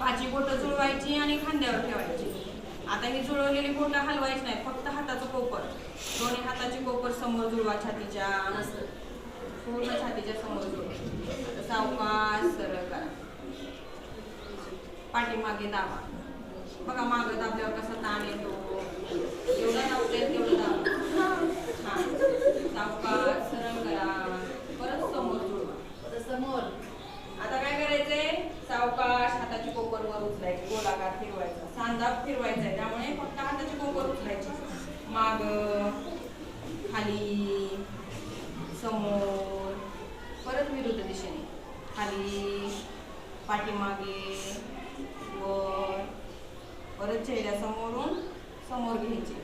पाची बोटं जुळवायची आणि खांद्यावर ठेवायची. आता ही जुळवलेली बोटं हलवायची नाही फक्त हाताचं कोपर. दोन्ही हाताची कोपर समोर जुळवा छातीच्या. पूर्ण छातीच्या समोर जुळवा. सावकाश सरळ करा. पाठीमागे दाबा. बघा मागं दाबल्यावर कसा ताण येतो. एवढा दाबता येईल तेवढं दाबा. हा सावकाश सरळ करा परत समोर जुळवा समोर आता काय करायचंय सावकाश हाताची कोपर वर उचलायची गोलाकार फिरवायचा सांधा फिरवायचा आहे त्यामुळे फक्त हाताची कोपर उचलायची माग खाली समोर परत विरुद्ध दिशेने खाली पाठीमागे वर परत चेहऱ्यासमोरून समोर घ्यायचे.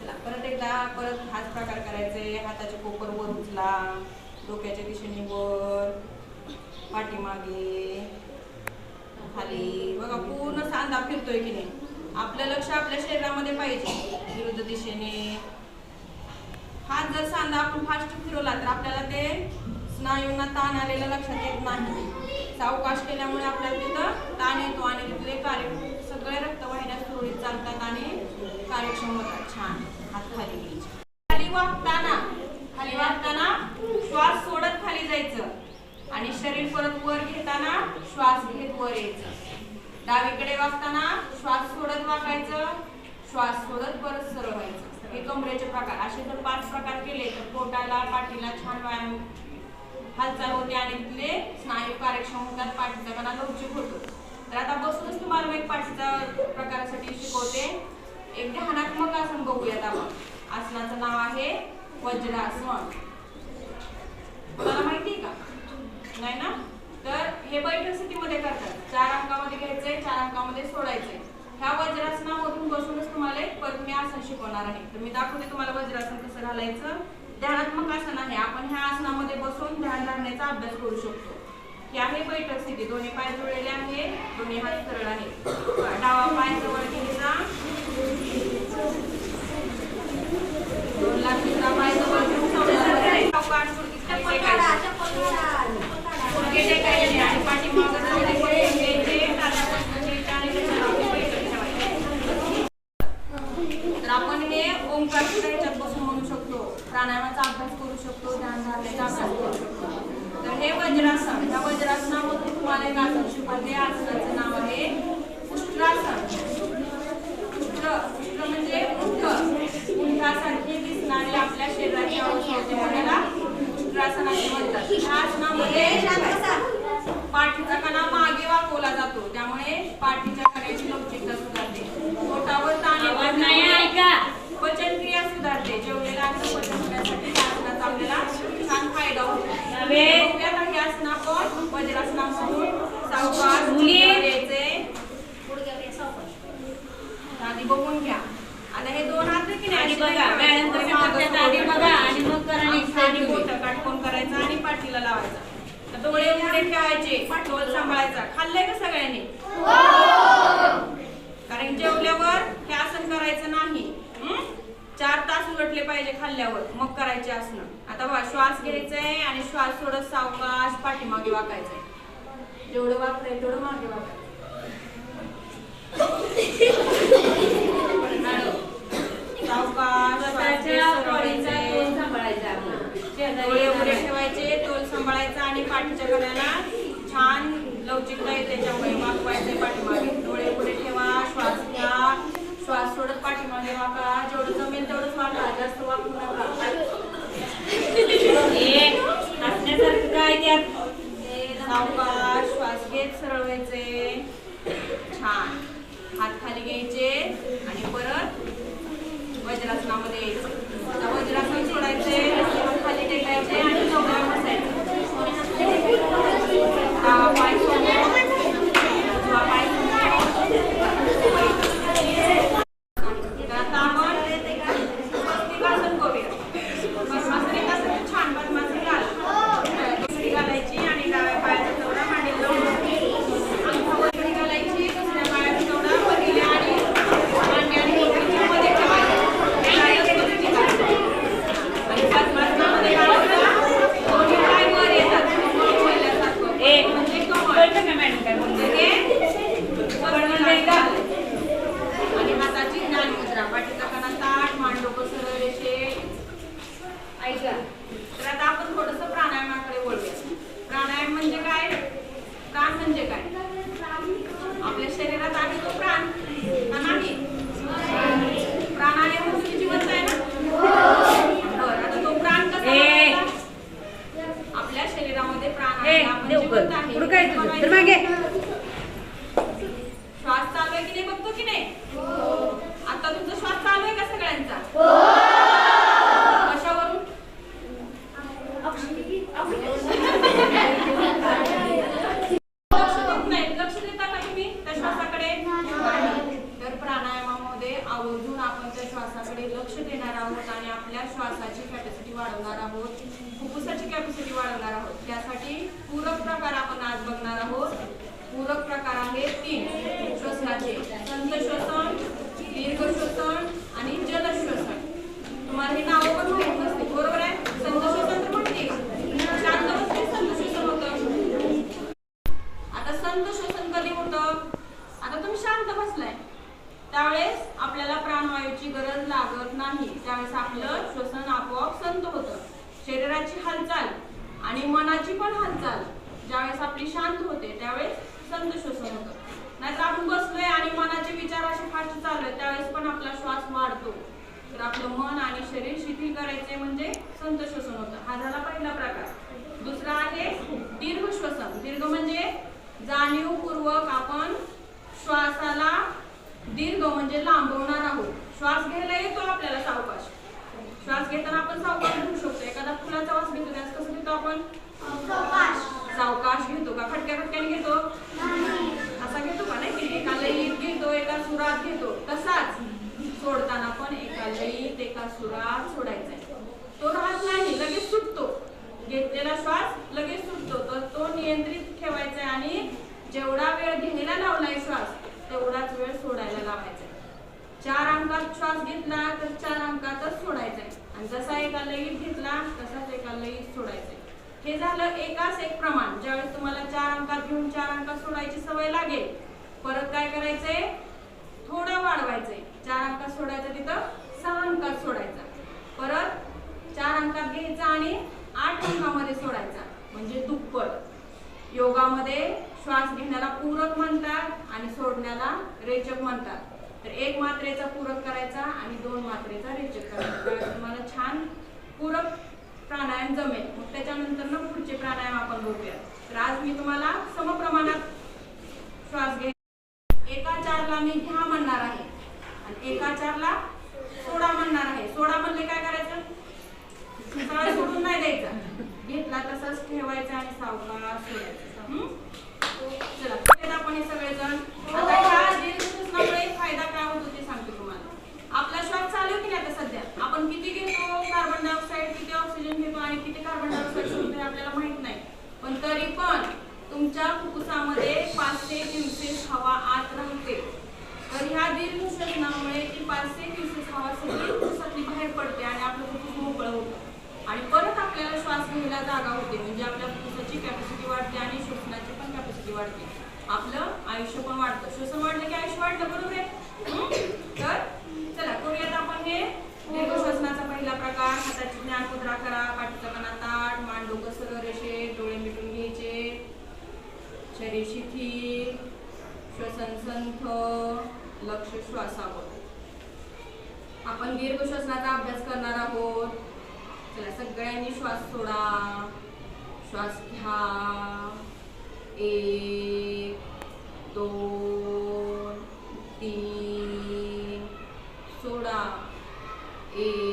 चला परत एकदा परत हाच प्रकार करायचे हाताचे कोपर वर उचला डोक्याच्या दिशेने वर पाठीमागे खाली. बघा पूर्ण सांधा फिरतोय की नाही. आपलं लक्ष आपल्या शरीरामध्ये पाहिजे विरुद्ध दिशेने. हात जर सांधा आपण फास्ट फिरवला तर आपल्याला ते स्नायूंना ताण आलेलं लक्षात येत नाही. सावकाश केल्यामुळे आपल्याला तिथं ताण येतो आणि तिथले कार्य सगळे रक्तवाहिन्या सुरळीत चालतात आणि कार्यक्षम होतात छान हात खाली घ्यायचे. खाली वागताना खाली वागताना श्वास सोडत खाली जायचं आणि शरीर परत वर घेताना श्वास घेत वर यायचं. डावीकडे वागताना श्वास सोडत वाकायचं श्वास सोडत परत सरळ व्हायचं. हे कमरेचे प्रकार असे जर पाच प्रकार केले तर पोटाला पाठीला छान व्यायाम हालचाल होते आणि तिथले स्नायू कार्यक्षम होतात पाठीचा कणा लवचिक होतो. तर आता बसूनच तुम्हाला मी एक पाठीचा प्रकारासाठी शिकवते. एक ध्यानात्मक आसन बघूयात आपण. आसनाचं नाव आहे वज्रासन. तुम्हाला माहिती का? नाही ना? तर हे बैठक स्थितीमध्ये करतात. चार अंकामध्ये घ्यायचंय चार अंकामध्ये सोडायचंय. ह्या वज्रासनामधून बसूनच तुम्हाला एक पद्मी आसन शिकवणार आहे. तर मी दाखवते तुम्हाला वज्रासन कसं घालायचं. ध्यानात्मक आसन आहे. आपण ह्या आसनामध्ये बसून ध्यान धारणेचा अभ्यास करू शकतो. ही आहे बैठक स्थिती. दोन्ही पाय जुळलेले आहे दोन्ही हात सरळ आहे डावा पाय जवळ घ्यायचा. दोन लाखीचा पाय जवळ घेऊन आणि पाठीमागं जवळ घ्यायचे, कानापासून घ्यायचे आणि त्याच्यावर आपली बैठक ठेवायची. तर आपण हे ओंकार सुद्धा याच्यात बसून म्हणू शकतो प्राणायामाचा अभ्यास करू शकतो ध्यान धारण्याचा अभ्यास करू शकतो. तर हे वज्रासन या वज्रासनामध्ये तुम्हाला एक आसन शिकवते. आसनाचं नाव आहे उष्ट्रासन. उष्ट्र उष्ट्र म्हणजे उंट उंटासारखी दिसणारी आपल्या शरीराची अवस्था होते म्हणून उष्ट्रासन असे म्हणतात. ह्या आसनामध्ये पाठीचा कणा मागे वाकवला जातो. त्यामुळे पाठीच्या कण्याची लवचिकता सुधारते. पोटावर ताण ऐका. पचनक्रिया सुधारते. जेवलेलं अन्न पचन होण्यासाठी या आसनाचा आपल्याला छान फायदा होतो. बघूया का हे आसन आपण वज्रासनामधून सावकाश मुलीवर यायचे आधी बघून घ्या. आता हे दोन हात की नाही? आधी बघा, करायचे. आधी आणि मग करा next आणि काटकोन करायचं आणि पाठीला लावायचा. तर डोळे उघडे ठेवायचे पाठवल सांभाळायचा. खाल्लंय का सगळ्यांनी? कारण जेवल्यावर हे आसन करायचं नाही. हं? चार तास उलटले पाहिजे खाल्ल्यावर मग करायचे आसन. आता बघा श्वास घ्यायचाय आणि श्वास सोडत सावकाश पाठीमागे वाकायचंय. जेवढं वाकतंय तेवढं मागे वाकायचं सावकाश घ्यायचे. ठेवायचे तोल सांभाळायचा आणि पाठीच्या कड्याला छान लवचिकता येते. त्याच्यामुळे वाकवायचे पाठीमागे. डोळे उघडे ठेवा Gracias. शरीरात आहे तो प्राण. का नाही प्राण आहे म्हणून तुम्ही जिवंत आहे ना? बरं आता तो प्राण कसा ए. आपल्या शरीरामध्ये प्राण ए आहे आपण देव जिवंत कर आहे. पुढं काय तुझं? तर. मागे. श्वास चालू आहे की नाही बघतो की नाही? आता तुमचा श्वास चालू आहे का सगळ्यांचा? कशावरून लक्ष देत नाही लक्ष देता का तुम्ही त्या श्वासाकडे नाही. तर प्राणायामामध्ये आवर्जून आपण त्या श्वासाकडे लक्ष देणार आहोत आणि आपल्या श्वासाची कॅपॅसिटी वाढवणार आहोत फुफ्फुसाची कॅपॅसिटी वाढवणार आहोत त्यासाठी पूरक प्रकार आपण आज बघणार आहोत पूरक प्रकार आहेत तीन श्वसनाचे संत श्वसन दीर्घ श्वसन आणि जल श्वसन तुम्हाला ही नावं पण माहीत नसतील बरोबर आहे संत श्वसन तर माहिती आहे. शांत बसले संत श्वसन होतं आता संत शोषण कधी होतं आता तुम्ही शांत बसलाय त्यावेळेस आपल्याला प्राणवायूची गरज लागत नाही त्यावेळेस आपलं श्वसन आपोआप संत होतं शरीराची हालचाल आणि मनाची पण हालचाल ज्यावेळेस आपली शांत होते. त्यावेळेस संत श्वसन होतं. नाहीतर आपण बसलोय आणि मनाचे विचार असे फास्ट चालू आहेत त्यावेळेस पण आपला श्वास वाढतो. तर आपलं मन आणि शरीर शिथिल करायचे म्हणजे संत श्वसन होतं. हा झाला पहिला प्रकार. दुसरा आहे दीर्घ श्वसन दीर्घ म्हणजे जाणीवपूर्वक आपण श्वासाला दीर्घ म्हणजे लांबवणार आहोत. श्वास घ्यायला येतो आपल्याला सावकाश. श्वास घेताना आपण सावकाश घेऊ शकतो. एखादा फुलाचा वास घेतो त्यास कसं घेतो आपण? सावकाश घेतो का? खटक्या खटक्याने घेतो असा घेतो का नाही की एका लयीत घेतो एका सुरात घेतो? तसाच सोडताना पण एका लयीत एका सुरात सोडायचा आहे. तो राहत नाही लगेच सुटतो. घेतलेला श्वास लगेच सुटतो. तर तो नियंत्रित ठेवायचा आहे आणि जेवढा वेळ घ्यायला लावलाय श्वास तेवढाच वेळ सोडायला लावायचा. चार अंकात श्वास घेतला तर चार अंकातच सोडायचा आहे. आणि जसा एका लयीत घेतला तसाच एका लयीत सोडायचा हे झालं एकाच एक प्रमाण. ज्यावेळेस तुम्हाला चार अंकात घेऊन चार अंकात सोडायची सवय लागेल परत काय करायचंय? थोडं वाढवायचंय. चार अंकात सोडायचं तिथं सहा अंकात सोडायचा. परत चार अंकात घ्यायचा आणि आठ अंकामध्ये सोडायचा. म्हणजे दुप्पट. योगामध्ये श्वास घेण्याला पूरक म्हणतात आणि सोडण्याला रेचक म्हणतात. तर एक मात्रेचा पूरक करायचा आणि दोन मात्रेचा रेचक करायचा. तुम्हाला छान पूरक प्राणायाम जमेल. मग त्याच्यानंतर ना पुढचे प्राणायाम आपण बघूया तर आज मी तुम्हाला समप्रमाणात श्वास घे एका चारला मी घ्या म्हणणार आहे. आणि एका चारला सोडा म्हणणार आहे सोडा म्हणले काय करायचं सरळ सोडून नाही द्यायचा घेतला तसाच ठेवायचा आणि सावकाश सोडायचा हम्म? चला पुढे आपण हे सगळेजण आता ह्या दीर्घश्वसनामुळे एक फायदा काय होतो ते सांगते तुम्हाला आपला श्वास चालू आहे की नाही आता सध्या आपण किती घेतो कार्बन डायऑक्साईड किती ऑक्सिजन घेतो आणि किती कार्बन डायऑक्साईड सोडतो हे आपल्याला माहीत नाही पण तरी पण तुमच्या फुफ्फुसामध्ये पाचशे क्युसेस हवा आत राहते तर ह्या दीर्घ श्वसनामुळे ती पाचशे हवा सगळी बाहेर पडते आणि आपलं फुफ्फुस मोकळं होतं. आणि परत आपल्याला श्वास घ्यायला जागा होते. म्हणजे आपल्या फुफ्फुसाची कॅपॅसिटी वाढते आणि श्वसनाची पण कॅपॅसिटी वाढते. आपलं आयुष्य पण वाढतं. श्वसन वाढलं की आयुष्य वाढलं बरोबर आहे? तर चला करूयात आपण हे दीर्घ श्वसनाचा पहिला प्रकार. हाताची ज्ञान मुद्रा करा पाठीचा कणा ताट मान डोकं सरळ रेषेत डोळे मिटून घ्यायचे शरीर शिथिल श्वसन संथ लक्ष श्वासावर आपण दीर्घ श्वसनाचा अभ्यास करणार आहोत. चला सगळ्यांनी श्वास सोडा. श्वास घ्या. एक दोन तीन. सोडा. एक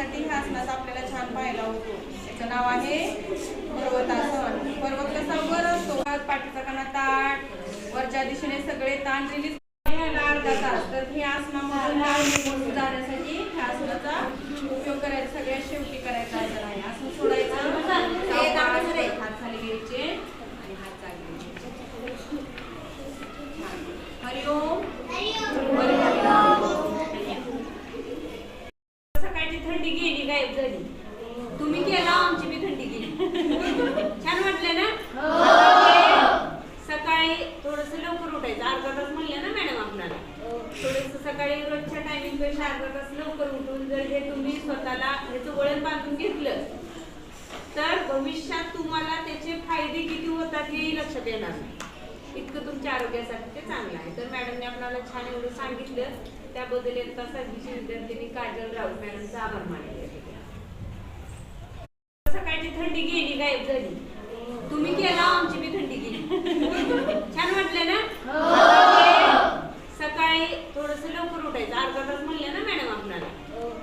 काढून टाकण्यासाठी ह्या आपल्याला छान पाहायला होतो. त्याचं नाव आहे पर्वतासन. पर्वत कसा वर असतो. पाठीचा कणा ताट वरच्या दिशेने सगळे ताण रिलीज अर्धा तास. तर हे आसनामधून ताण जाण्यासाठी ह्या आसनाचा उपयोग करायचा. सगळ्यात शेवटी करायचा आसन आहे आसन सोडायचं. सावकाश हात खाली घ्यायचे आणि हात चालले हरिओम सकाळची थंडी गेली गायब झाली तुम्ही केला आमची बी थंडी गेली छान वाटलं ना सकाळी थोडस लवकर उठायचं अर्धा तास म्हणलं ना मॅडम आपल्याला थोडस सकाळी रोजच्या टायमिंगपेक्षा अर्धा तास लवकर उठून जर हे तुम्ही स्वतःला ह्याचं वळण बांधून घेतलं तर भविष्यात तुम्हाला त्याचे फायदे किती होतात हेही लक्षात येणार नाही. इतकं तुमच्या आरोग्यासाठी ते चांगलं आहे. तर मॅडमने आपल्याला छान एवढं सांगितलं. त्याबद्दल एक तासाची विद्यार्थिनी काजल राऊत मॅडमचा आभार मानले. सकाळची थंडी गेली गायब झाली. तुम्ही केला आमची बी थंडी गेली. छान वाटलं ना? हो. सकाळी थोडस लवकर उठायचं. अर्धा तास म्हणलं ना मॅडम आपल्याला.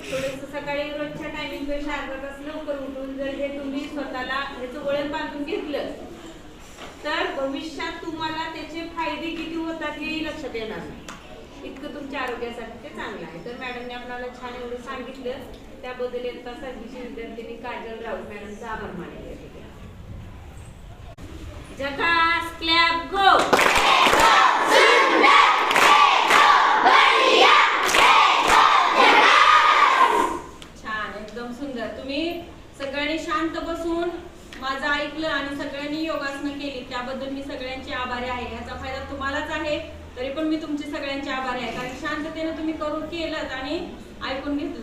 थोडस सकाळी रोजच्या टायमिंगपेक्षा अर्धा तास लवकर उठून जर हे तुम्ही स्वतःला ह्याचं वळण बांधून घेतलं तर भविष्यात तुम्हाला त्याचे फायदे किती होतात हेही लक्षात येणार नाही. इतकं तुमच्या आरोग्यासाठी ते चांगलं आहे. तर मॅडमने आपल्याला छान एवढं सांगितलं. त्याबद्दल एकदा तासाची विद्यार्थिनी काजल राऊत मॅडमचा आभार मानले. जकास क्लॅप गो छान एकदम सुंदर तुम्ही सगळ्यांनी शांत बसून माझं ऐकलं आणि सगळ्यांनी योगासनं केली त्याबद्दल मी सगळ्यांची आभारी आहे याचा फायदा तुम्हालाच आहे तरी पण मी तुमचे सगळ्यांचे आभारी आहे. कारण शांततेने तुम्ही करून केलं आणि ऐकून घेतलं